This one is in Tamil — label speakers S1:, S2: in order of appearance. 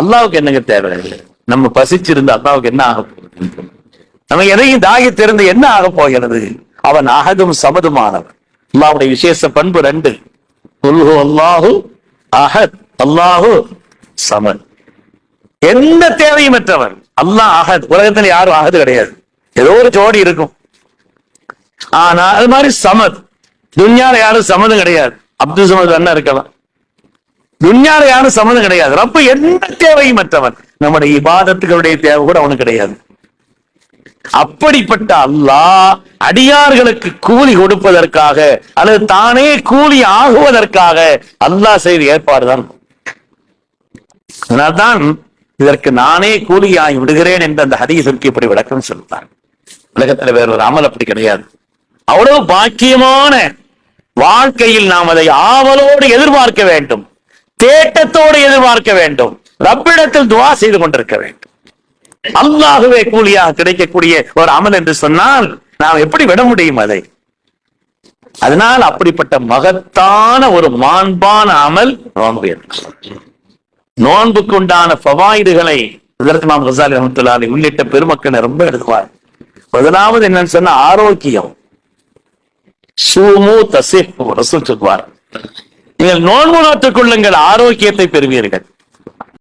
S1: அல்லாவுக்கு என்னங்க தேவை? நம்ம பசிச்சிருந்த அல்லாவுக்கு என்ன ஆக போகுது நம்ம எதையும் தாகித்திருந்து என்ன ஆக போகிறது? அவன் அகதும் சமதுமானவன். அல்லாவுடைய விசேஷ பண்பு ரெண்டு. குல்ஹு அல்லாஹு அஹத். அல்லாஹு சமன். எந்த தேவையும் அற்றவன் அல்லாஹ் அகத் உலகத்துல யாரும் அகது கிடையாது. ஏதோ ஒரு ஜோடி இருக்கும். ஆனா அது மாதிரி சமத். துன்யால யாரும் சமதும் கிடையாது. அப்துல் சமத் அண்ணா இருக்கலாம். துன்யால யாரும் சம்மதம் கிடையாது. ரப்ப எந்த தேவையும் மற்றவன். நம்முடைய இபாதத்துகளுடைய தேவை கூட அவனுக்கு கிடையாது. அப்படிப்பட்ட அல்லாஹ் அடியார்களுக்கு கூலி கொடுப்பதற்காக அல்லது தானே கூலி ஆகுவதற்காக அல்லாஹ் செய்த ஏற்பாடுதான். அதனால்தான் இதற்கு நானே கூலியாகி விடுகிறேன் என்று அந்த ஹதீஸிற்கு இப்படி விளக்கம் சொல்றார். உலகத்துல வேற ஒரு அமல் அப்படி கிடையாது. அவ்வளவு பாக்கியமான வாழ்க்கையில் நாம் அதை ஆவலோடு எதிர்பார்க்க வேண்டும். தேட்டத்தோடு எதிர்பார்க்க வேண்டும். ரப்பிடத்தில் துவா செய்து கொண்டிருக்க வேண்டும். அல்லாகவே கூலியாக கிடைக்கக்கூடிய ஒரு அமல் என்று சொன்னால் நாம் எப்படி விட முடியும் அதை? அதனால் அப்படிப்பட்ட மகத்தான ஒரு மாண்பான அமல் நோன்பு நோன்புக்குண்டான நோன்புக்கு உண்டான ஃபவாயிடுகளை ரஹமத்துல்லாலி உள்ளிட்ட பெருமக்களை ரொம்ப எழுதுவார் முதலாவது என்னன்னு சொன்னா ஆரோக்கியம். சூமு தசிப்பு ரசூல் சொல்வார். நீங்கள் நோன்பு நோற்றுக் கொள்ளுங்கள் ஆரோக்கியத்தை பெறுவீர்கள்.